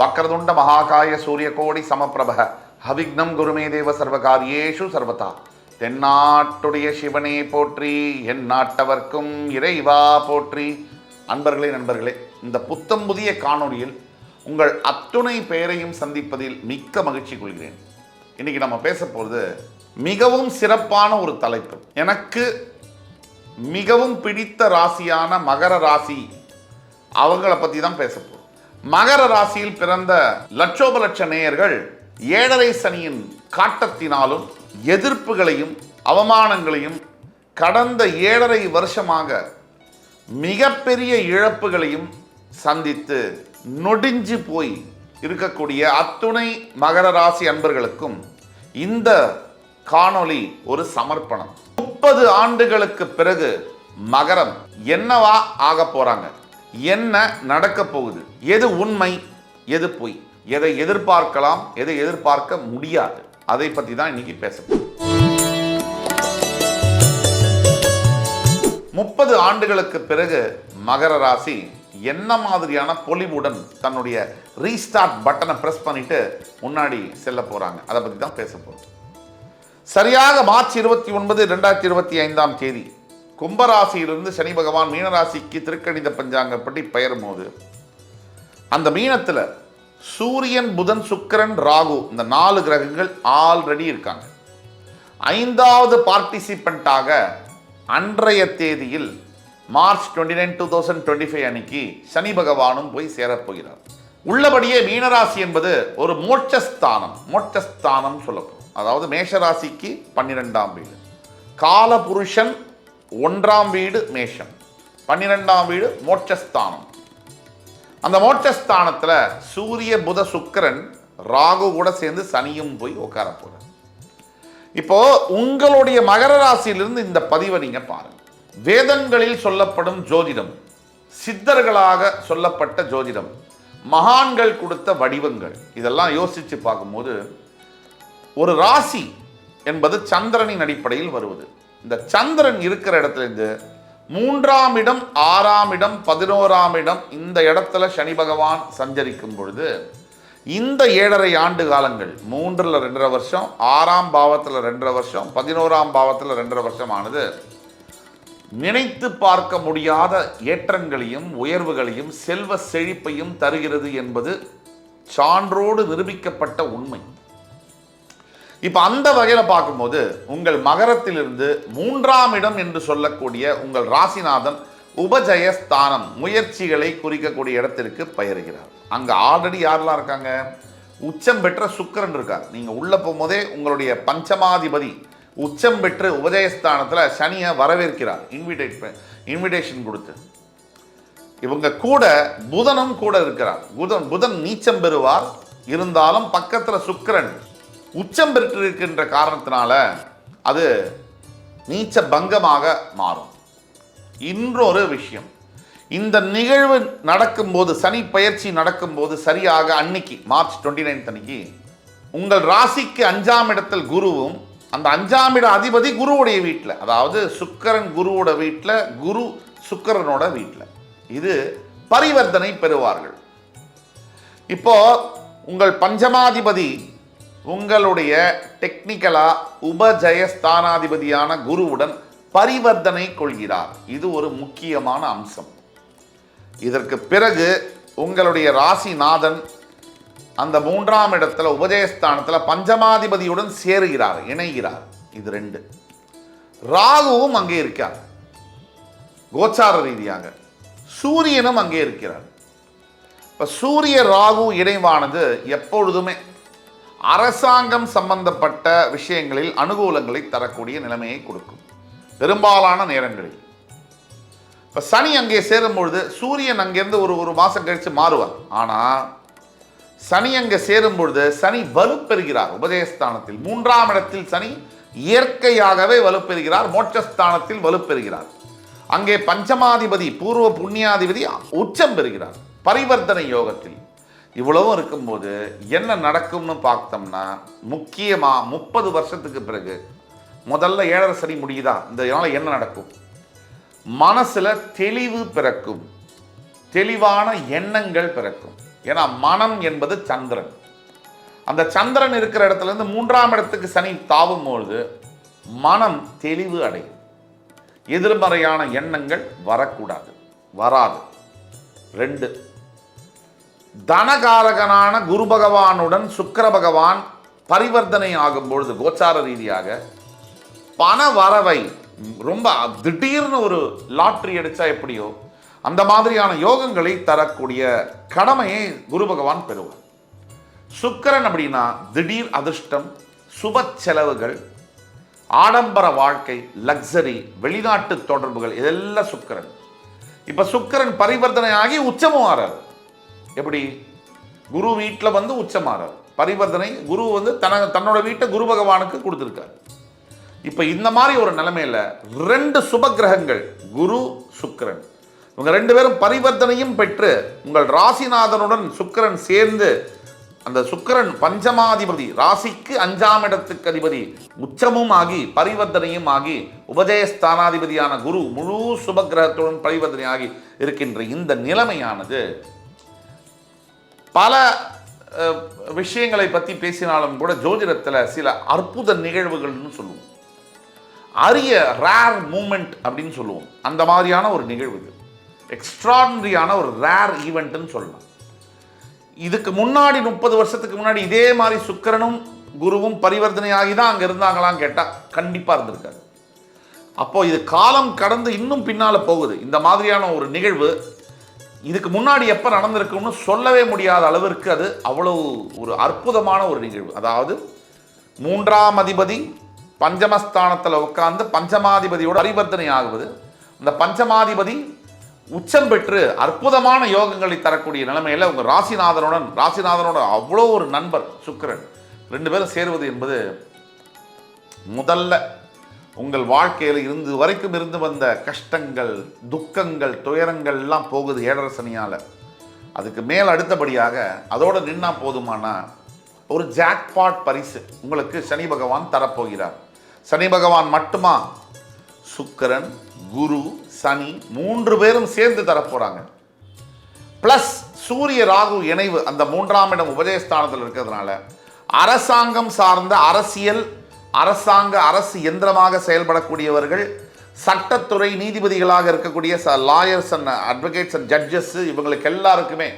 வக்கரதுண்ட மகாகாய சூரியகோடி சமப்பிரப ஹவிக்னம் குருமே தேவ சர்வகாரியேஷு சர்வதா. தென்னாட்டுடைய சிவனே போற்றி என் நாட்டவர்க்கும் இறைவா போற்றி. அன்பர்களே நண்பர்களே இந்த புத்தம் புதிய காணொளியில் உங்கள் அத்துணை பெயரையும் சந்திப்பதில் மிக்க மகிழ்ச்சி கொள்கிறேன். இன்னைக்கு நம்ம பேச போகிறது மிகவும் சிறப்பான ஒரு தலைப்பு. எனக்கு மிகவும் பிடித்த ராசியான மகர ராசி அவங்கள பற்றி தான் பேச போகிறோம் மகர ராசியில் பிறந்த லட்சோப லட்ச நேயர்கள் ஏழரை சனியின் காட்டத்தினாலும் எதிர்ப்புகளையும் அவமானங்களையும் கடந்த ஏழரை வருஷமாக மிகப்பெரிய இழப்புகளையும் சந்தித்து நொடிஞ்சு போய் இருக்கக்கூடிய அத்துணை மகர ராசி அன்பர்களுக்கும் இந்த காணொளி ஒரு சமர்ப்பணம். முப்பது ஆண்டுகளுக்கு பிறகு மகரம் என்னவா ஆக போறாங்க? என்ன நடக்க போகுது? எது உண்மை எது பொய்? எதை எதிர்பார்க்கலாம் எதை எதிர்பார்க்க முடியாது. அதை பத்தி தான் இன்னைக்கு பேச முப்பது ஆண்டுகளுக்கு பிறகு மகர ராசி என்ன மாதிரியான பொலிவுடன் தன்னுடைய ரீஸ்டார்ட் பட்டனை பிரஸ் பண்ணிட்டு முன்னாடி செல்ல போறாங்க. அதை பத்தி தான் பேச போறோம். சரியாக மார்ச் இருபத்தி ஒன்பது ரெண்டாயிரத்தி இருபத்தி ஐந்தாம் தேதி கும்பராசியிலிருந்து சனி பகவான் மீனராசிக்கு திருக்கணித பஞ்சாங்கப்படி பெயரும் போது அந்த மீனத்தில் சூரியன் புதன் சுக்கிரன் ராகு இந்த நாலு கிரகங்கள் ஆல்ரெடி இருக்காங்க. ஐந்தாவது பார்ட்டிசிபெண்ட்டாக அன்றைய தேதியில் March twenty nine two thousand twenty five அன்னைக்கு சனி பகவானும் போய் சேரப்போகிறார் உள்ளபடியே மீனராசி என்பது ஒரு மோட்சஸ்தானம் மோட்சஸ்தானம் சொல்லப்படும். அதாவது மேஷராசிக்கு பன்னிரெண்டாம் வீடு. காலபுருஷன் ஒன்றாம் வீடு மேஷம் பன்னிரெண்டாம் வீடு மோட்சஸ்தானம். அந்த மோட்சஸ்தானத்தில் சூரிய புத சுக்கிரன் ராகு கூட சேர்ந்து சனியும் போய் உட்கார போறார். இப்போ உங்களுடைய மகர ராசியிலிருந்து இந்த பதிவை நீங்க பாருங்க. வேதங்களில் சொல்லப்படும் ஜோதிடம் சித்தர்களாக சொல்லப்பட்ட ஜோதிடம் மகான்கள் கொடுத்த வடிவங்கள் இதெல்லாம் யோசிச்சு பார்க்கும்போது ஒரு ராசி என்பது சந்திரனின் அடிப்படையில் வருவது. இந்த சந்திரன் இருக்கிற இடத்துல இருந்து மூன்றாம் இடம் ஆறாம் இடம் பதினோராம் இடம் இந்த இடத்துல சனி பகவான் சஞ்சரிக்கும் பொழுது இந்த ஏழரை ஆண்டு காலங்கள் மூன்றில் ரெண்டரை வருஷம் ஆறாம் பாவத்தில் ரெண்டரை வருஷம் பதினோராம் பாவத்தில் ரெண்டரை வருஷம் ஆனது நினைத்து பார்க்க முடியாத ஏற்றங்களையும் உயர்வுகளையும் செல்வ செழிப்பையும் தருகிறது என்பது சான்றோடு நிரூபிக்கப்பட்ட உண்மை. இப்போ அந்த வகையில் பார்க்கும்போது உங்கள் மகரத்திலிருந்து மூன்றாம் இடம் என்று சொல்லக்கூடிய உங்கள் ராசிநாதன் உபஜயஸ்தானம் முயற்சிகளை குறிக்கக்கூடிய இடத்திற்கு பயிருகிறார். அங்கே ஆல்ரெடி யாரெல்லாம் இருக்காங்க? உச்சம் பெற்ற சுக்கிரன் இருக்கார். நீங்கள் உள்ளே போகும்போதே உங்களுடைய பஞ்சமாதிபதி உச்சம் பெற்று உபஜயஸ்தானத்தில் சனியை வரவேற்கிறார். இன்விடேட் இன்விடேஷன் கொடுத்து. இவங்க கூட புதனும் கூட இருக்கிறார். புதன் புதன் நீச்சம் பெறுவார். இருந்தாலும் பக்கத்தில் சுக்கிரன் உச்சம் பெற்றிருக்கின்ற காரணத்தினால அது நீச்ச பங்கமாக மாறும். இன்னொரு விஷயம். இந்த நிகழ்வு நடக்கும்போது சனி பயிற்சி நடக்கும்போது சரியாக அன்னைக்கு மார்ச் டுவெண்ட்டி நைன்த் அன்னைக்கு உங்கள் ராசிக்கு அஞ்சாம் இடத்தில் குருவும் அந்த அஞ்சாம் இட அதிபதி குருவுடைய வீட்டில் அதாவது சுக்கரன் குருவோட வீட்டில் குரு சுக்கரனோட வீட்டில் இது பரிவர்த்தனை பெறுவார்கள். இப்போ உங்கள் பஞ்சமாதிபதி உங்களுடைய டெக்னிக்கலா உபஜயஸ்தானாதிபதியான குருவுடன் பரிவர்த்தனை கொள்கிறார். இது ஒரு முக்கியமான அம்சம். இதற்கு பிறகு உங்களுடைய ராசிநாதன் அந்த மூன்றாம் இடத்துல உபஜயஸ்தானத்தில் பஞ்சமாதிபதியுடன் சேருகிறார் இணைகிறார். இது ரெண்டு. ராகுவும் அங்கே இருக்கார். கோச்சார ரீதியாக. சூரியனும் அங்கே இருக்கிறார். இப்போ சூரிய ராகு இணைவானது எப்பொழுதுமே அரசாங்கம் சம்பந்தப்பட்ட விஷயங்களில் அனுகூலங்களை தரக்கூடிய நிலைமையை கொடுக்கும். பெரும்பாலான நேரங்களில். இப்போ சனி அங்கே சேரும்பொழுது சூரியன் அங்கேருந்து ஒரு ஒரு மாதம் கழித்து மாறுவார். ஆனால் சனி அங்கே சேரும் பொழுது சனி வலுப்பெறுகிறார். உபதயஸ்தானத்தில் மூன்றாம் இடத்தில் சனி இயற்கையாகவே வலுப்பெறுகிறார். மோட்சஸ்தானத்தில் வலுப்பெறுகிறார். அங்கே பஞ்சமாதிபதி பூர்வ புண்ணியாதிபதி உச்சம் பெறுகிறார். பரிவர்த்தனை யோகத்தில். இவ்வளவும் இருக்கும்போது என்ன நடக்கும்னு பார்த்தோம்னா முக்கியமாக முப்பது வருஷத்துக்கு பிறகு முதல்ல ஏழரை சனி முடியுதா? இந்த இதனால் என்ன நடக்கும்? மனசில் தெளிவு பிறக்கும். தெளிவான எண்ணங்கள் பிறக்கும். ஏன்னா மனம் என்பது சந்திரன். அந்த சந்திரன் இருக்கிற இடத்துல இருந்து மூன்றாம் இடத்துக்கு சனி தாவும் பொழுது மனம் தெளிவு அடையும். எதிர்மறையான எண்ணங்கள் வரக்கூடாது. வராது. ரெண்டு தனகாரகனான குரு பகவானுடன் சுக்கிர பகவான் பரிவர்த்தனை ஆகும் பொழுது கோச்சார ரீதியாக பண வரவை ரொம்ப திடீர்னு ஒரு லாட்ரி அடித்தா எப்படியோ அந்த மாதிரியான யோகங்களை தரக்கூடிய கடமையை குரு பகவான் பெறுவார். சுக்கிரன் அப்படின்னா திடீர் அதிர்ஷ்டம் சுப செலவுகள் ஆடம்பர வாழ்க்கை லக்ஸரி வெளிநாட்டு தொடர்புகள் இதெல்லாம் சுக்கரன். இப்போ சுக்கிரன் பரிவர்த்தனை ஆகி உச்சமும் ஆறாரு. எப்படி? குரு வீட்டில் வந்து உச்சமாறார். பரிவர்த்தனை குரு வந்து தன தன்னோட வீட்டை குரு பகவானுக்கு கொடுத்துருக்காரு. இப்போ இந்த மாதிரி ஒரு நிலைமையில் ரெண்டு சுப கிரகங்கள் குரு சுக்கிரன். இவங்க ரெண்டு பேரும் பரிவர்த்தனையும் பெற்று உங்கள் ராசிநாதனுடன் சுக்கிரன் சேர்ந்து அந்த சுக்கிரன் பஞ்சமாதிபதி ராசிக்கு அஞ்சாம் இடத்துக்கு அதிபதி உச்சமும் ஆகி பரிவர்த்தனையும் ஆகி உபஜயஸ்தானாதிபதியான குரு முழு சுபகிரகத்துடன் பரிவர்த்தனை ஆகி இருக்கின்ற இந்த நிலைமையானது பல விஷயங்களை பற்றி பேசினாலும் கூட ஜோதிடத்தில் சில அற்புத நிகழ்வுகள்னு சொல்லுவோம். அரிய ரேர் மூமெண்ட் அப்படின்னு சொல்லுவோம். அந்த மாதிரியான ஒரு நிகழ்வு இது. எக்ஸ்ட்ராடனரியான ஒரு ரேர் ஈவெண்ட்னு சொல்லலாம். இதுக்கு முன்னாடி முப்பது வருஷத்துக்கு முன்னாடி இதே மாதிரி சுக்கிரனும் குருவும் பரிவர்த்தனையாகி தான் அங்கே இருந்தாங்களான்னு கேட்டால் கண்டிப்பாக இருந்திருக்காரு அப்போது இது காலம் கடந்து இன்னும் பின்னால் போகுது. இந்த மாதிரியான ஒரு நிகழ்வு இதுக்கு முன்னாடி எப்போ நடந்திருக்கும்னு சொல்லவே முடியாத அளவிற்கு அது அவ்வளவு ஒரு அற்புதமான ஒரு நிகழ்வு. அதாவது மூன்றாம் அதிபதி பஞ்சமஸ்தானத்தில் உட்கார்ந்து பஞ்சமாதிபதியோட பரிவர்த்தனை ஆகுவது இந்த பஞ்சமாதிபதி உச்சம் பெற்று அற்புதமான யோகங்களை தரக்கூடிய நிலைமையில் உங்கள் ராசிநாதனுடன் ராசிநாதனோட அவ்வளோ ஒரு நண்பர் சுக்கிரன். ரெண்டு பேரும் சேருவது என்பது முதல்ல உங்கள் வாழ்க்கையில் இருந்து வரைக்கும் இருந்து வந்த கஷ்டங்கள் துக்கங்கள் துயரங்கள் எல்லாம் போகுது ஏழரை சனியால். அதுக்கு மேல் அடுத்தபடியாக அதோடு நின்னா போதுமானா ஒரு ஜாக்பாட் பரிசு உங்களுக்கு சனி பகவான் தரப்போகிறார். சனி பகவான் மட்டுமா? சுக்கிரன் குரு சனி மூன்று பேரும் சேர்ந்து தரப்போகிறாங்க ப்ளஸ் சூரிய ராகு இணைவு அந்த மூன்றாம் இடம் உபஜயஸ்தானத்தில் இருக்கிறதுனால அரசாங்கம் சார்ந்த அரசியல் அரசாங்க அரசு எந்திரமாக செயல்படக்கூடியவர்கள் சட்டத்துறை நீதிபதிகளாக இருக்கக்கூடிய lawyers and advocates and judges இவங்களுக்கு எல்லாருக்குமே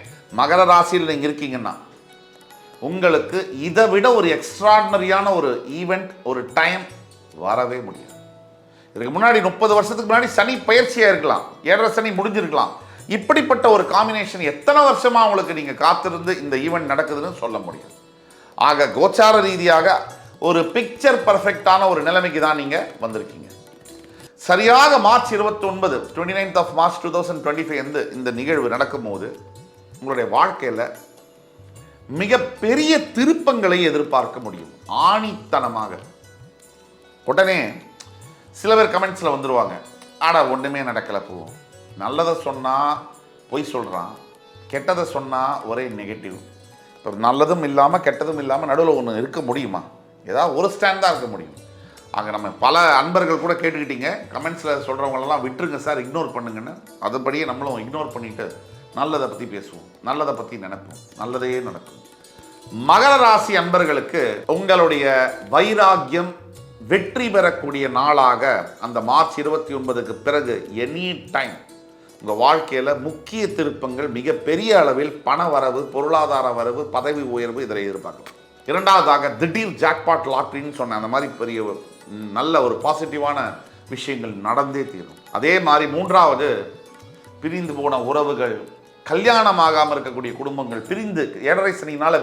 மகர ராசியில் நீங்கள் இருக்கீங்கன்னா உங்களுக்கு இதை விட ஒரு எக்ஸ்ட்ராடினரியான ஒரு ஈவெண்ட் ஒரு டைம் வரவே முடியாது. இதுக்கு முன்னாடி முப்பது வருஷத்துக்கு முன்னாடி சனி பயிற்சியாக இருக்கலாம் ஏழரை சனி முடிஞ்சிருக்கலாம். இப்படிப்பட்ட ஒரு காம்பினேஷன் எத்தனை வருஷமாக உங்களுக்கு நீங்கள் காத்திருந்து இந்த ஈவெண்ட் நடக்குதுன்னு சொல்ல முடியும் ஆக கோச்சார ரீதியாக ஒரு பிக்சர் பர்ஃபெக்டான ஒரு நிலைமைக்கு தான் நீங்கள் வந்திருக்கீங்க. சரியாக மார்ச் இருபத்தி ஒன்பது twenty ninth of March two thousand twenty five வந்து இந்த நிகழ்வு நடக்கும்போது உங்களுடைய வாழ்க்கையில் மிகப்பெரிய திருப்பங்களை எதிர்பார்க்க முடியும். ஆணித்தனமாக. உடனே சில பேர் கமெண்ட்ஸில் வந்துடுவாங்க ஆடா ஒன்றுமே நடக்கலை போவோம் நல்லதை சொன்னால் பொய் சொல்கிறான் கெட்டதை சொன்னால் ஒரே நெகட்டிவ் இப்போ நல்லதும் இல்லாமல் கெட்டதும் இல்லாமல் நடுவில் ஒன்று இருக்க முடியுமா? ஏதாவது ஒரு ஸ்டாண்ட் தான் இருக்க முடியும். அங்கே நம்ம பல அன்பர்கள் கூட கேட்டுக்கிட்டீங்க. கமெண்ட்ஸில் சொல்கிறவங்களெல்லாம் விட்டுருங்க சார் இக்னோர் பண்ணுங்கன்னு. அதுபடியே நம்மளும் இக்னோர் பண்ணிவிட்டு நல்லதை பற்றி பேசுவோம். நல்லதை பற்றி நினைப்போம். நல்லதே நடக்கும். மகர ராசி அன்பர்களுக்கு உங்களுடைய வைராக்கியம் வெற்றி பெறக்கூடிய நாளாக அந்த மார்ச் இருபத்தி ஒன்பதுக்கு பிறகு எனி டைம் உங்கள் வாழ்க்கையில் முக்கிய திருப்பங்கள் மிகப்பெரிய அளவில் பண வரவு பொருளாதார வரவு பதவி உயர்வு இதில் எதிர்பார்க்கலாம். இரண்டாவதாக திடீர் ஜாக்பாட் லாட்ரின்னு சொன்ன அந்த மாதிரி பெரிய ஒரு, நல்ல ஒரு பாசிட்டிவான விஷயங்கள் நடந்தே தீரும். அதே மாதிரி மூன்றாவது பிரிந்து போன உறவுகள் கல்யாணம் ஆகாமல் இருக்கக்கூடிய குடும்பங்கள் பிரிந்து ஏழரை சனினால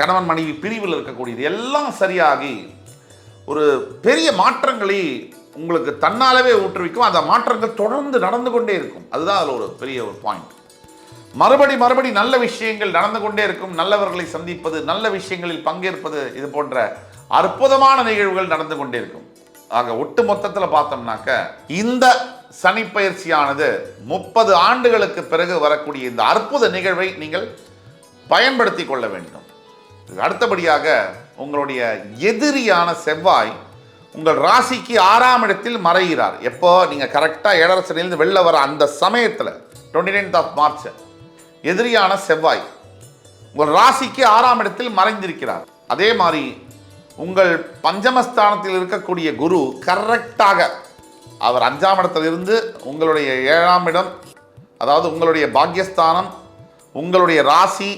கணவன் மனைவி பிரிவில் இருக்கக்கூடியது எல்லாம் சரியாகி ஒரு பெரிய மாற்றங்களை உங்களுக்கு தன்னாலவே ஊற்றுவிக்கும் அந்த மாற்றங்கள் தொடர்ந்து நடந்து கொண்டே இருக்கும். அதுதான் அதில் ஒரு பெரிய ஒரு பாயிண்ட் மறுபடி மறுபடி நல்ல விஷயங்கள் நடந்து கொண்டே இருக்கும். நல்லவர்களை சந்திப்பது நல்ல விஷயங்களில் பங்கேற்பது இது போன்ற அற்புதமான நிகழ்வுகள் நடந்து கொண்டே இருக்கும். ஆக ஒட்டு மொத்தத்தில் பார்த்தோம்னாக்க இந்த சனி பயிற்சியானது முப்பது ஆண்டுகளுக்கு பிறகு வரக்கூடிய இந்த அற்புத நிகழ்வை நீங்கள் பயன்படுத்தி கொள்ள வேண்டும். அடுத்தபடியாக உங்களுடைய எதிரியான செவ்வாய் உங்கள் ராசிக்கு ஆறாம் இடத்தில் மறைகிறார். எப்போ? நீங்கள் கரெக்டாக ஏழரசனிலிருந்து வெளில வர அந்த சமயத்தில் டுவெண்ட்டி நைன்த் ஆஃப் மார்ச் எதிரியான செவ்வாய் உங்கள் ராசிக்கு ஆறாம் இடத்தில் மறைந்திருக்கிறார். அதே மாதிரி உங்கள் பஞ்சமஸ்தானத்தில் இருக்கக்கூடிய குரு கரெக்டாக அவர் அஞ்சாம் இடத்திலிருந்து உங்களுடைய ஏழாம் இடம் அதாவது உங்களுடைய பாக்கியஸ்தானம் உங்களுடைய ராசி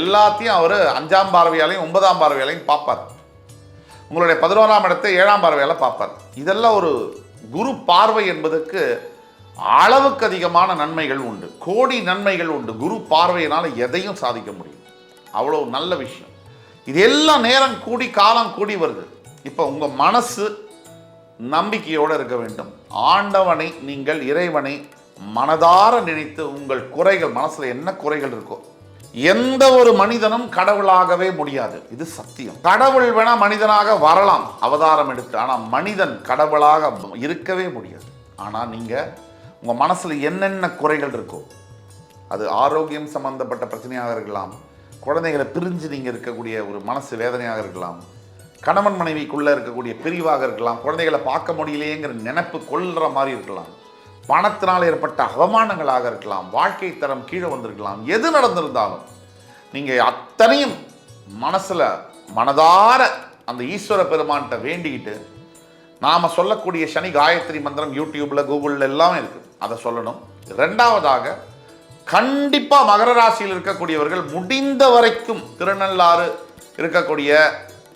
எல்லாத்தையும் அவர் அஞ்சாம் பார்வையாலையும் ஒன்பதாம் பார்வையாலையும் பார்ப்பார். உங்களுடைய பதினோராம் இடத்தை ஏழாம் பார்வையால பார்ப்பார். இதெல்லாம் ஒரு குரு பார்வை என்பதற்கு அளவுக்கு அதிகமான நன்மைகள் உண்டு. கோடி நன்மைகள் உண்டு. குரு பார்வையினால் எதையும் சாதிக்க முடியும். அவ்வளோ நல்ல விஷயம். இது எல்லாம் நேரம் கூடி காலம் கூடி வருது. இப்போ உங்கள் மனசு நம்பிக்கையோடு இருக்க வேண்டும். ஆண்டவனை நீங்கள் இறைவனை மனதார நினைத்து உங்கள் குறைகள் மனசில் என்ன குறைகள் இருக்கோ எந்த ஒரு மனிதனும் கடவுளாகவே முடியாது. இது சத்தியம். கடவுள் வேணா மனிதனாக வரலாம். அவதாரம் எடுத்து ஆனால் மனிதன் கடவுளாக இருக்கவே முடியாது. ஆனால் நீங்கள் உங்கள் மனசில் என்னென்ன குறைகள் இருக்கோ அது ஆரோக்கியம் சம்மந்தப்பட்ட பிரச்சனையாக இருக்கலாம் குழந்தைகளை பிரிஞ்சு நீங்கள் இருக்கக்கூடிய ஒரு மனசு வேதனையாக இருக்கலாம் கணவன் மனைவிக்குள்ளே இருக்கக்கூடிய பிரிவாக இருக்கலாம் குழந்தைகளை பார்க்க முடியலையேங்கிற நினைப்பு கொள்கிற மாதிரி இருக்கலாம் பணத்தினால் ஏற்பட்ட அவமானங்களாக இருக்கலாம் வாழ்க்கை தரம் கீழே வந்திருக்கலாம் எது நடந்திருந்தாலும் நீங்கள் அத்தனையும் மனசில் மனதார அந்த ஈஸ்வர பெருமான்கிட்ட வேண்டிக்கிட்டு நாம் சொல்லக்கூடிய சனி காயத்ரி மந்திரம் யூடியூப்பில் கூகுள்ல எல்லாம் இருக்குது அதை சொல்லணும். ரெண்டாவதாக கண்டிப்பாக மகர ராசியில் இருக்கக்கூடியவர்கள் முடிந்த வரைக்கும் திருநள்ளாறு இருக்கக்கூடிய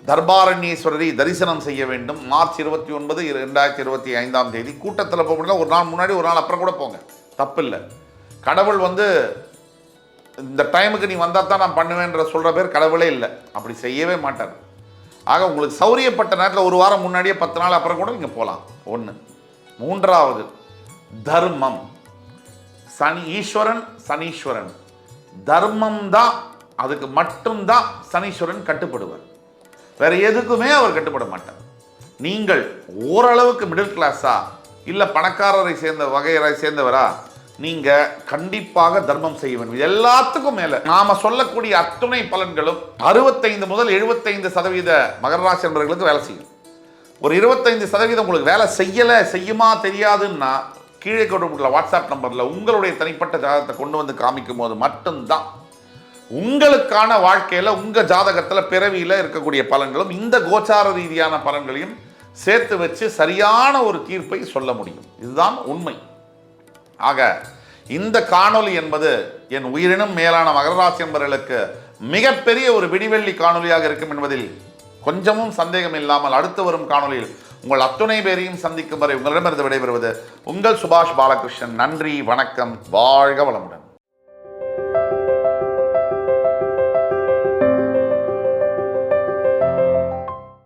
தர்பாரண்யேஸ்வரரை தரிசனம் செய்ய வேண்டும். மார்ச் இருபத்தி ஒன்பது ரெண்டாயிரத்தி இருபத்தி ஐந்தாம் தேதி. கூட்டத்தில் போக ஒரு நாள் முன்னாடி ஒரு நாள் அப்புறம் கூட போங்க. தப்பில்லை. கடவுள் வந்து இந்த டைமுக்கு நீ வந்தால் தான் நான் பண்ணுவேன்ற சொல்கிற பேர் கடவுளே இல்லை. அப்படி செய்யவே மாட்டார். ஆக உங்களுக்கு சௌரியப்பட்ட நேரத்தில் ஒரு வாரம் முன்னாடியே பத்து நாள் அப்புறம் கூட நீங்கள் போகலாம் ஒன்று மூன்றாவது தர்மம். சனி ஈஸ்வரன் சனீஸ்வரன். தர்மம் தான் அதுக்கு மட்டும்தான் சனீஸ்வரன் கட்டுப்படுவார். வேற எதுக்குமே அவர் கட்டுப்பட மாட்டார். நீங்கள் ஓரளவுக்கு மிடில் கிளாஸா இல்லை பணக்காரரை சேர்ந்த வகையரை சேர்ந்தவரா நீங்க கண்டிப்பாக தர்மம் செய்ய வேண்டும். இது எல்லாத்துக்கும் மேல. நாம சொல்லக்கூடிய அத்துணை பலன்களும் அறுபத்தைந்து முதல் எழுபத்தைந்து சதவீத மகராசி என்பவர்களுக்கு வேலை செய்யும். ஒரு இருபத்தைந்து சதவீதம் உங்களுக்கு வேலை செய்யலை செய்யுமா தெரியாதுன்னா கீழே கொடுக்கப்பட்டுள்ள வாட்ஸ்அப் நம்பரில் உங்களுடைய தனிப்பட்ட ஜாதகத்தை கொண்டு வந்து காமிக்கும் போது மட்டும்தான். உங்களுக்கான வாழ்க்கையில் உங்கள் ஜாதகத்தில் பிறவியில் இருக்கக்கூடிய பலன்களும் இந்த கோச்சார ரீதியான பலன்களையும் சேர்த்து வச்சு சரியான ஒரு தீர்ப்பை சொல்ல முடியும். இதுதான் உண்மை. ஆக இந்த காணொலி என்பது என் உயிரினும் மேலான மகராசி என்பவர்களுக்கு மிகப்பெரிய ஒரு விடிவெள்ளி காணொலியாக இருக்கும் என்பதில் கொஞ்சமும் சந்தேகம் இல்லாமல் அடுத்து வரும் காணொளியில் உங்கள் அத்துணை பேரையும் சந்திக்கும் வரை உங்களிடமிருந்து விடைபெறுவது உங்கள் சுபாஷ் பாலகிருஷ்ணன். நன்றி வணக்கம் வாழ்க வளமுடன்.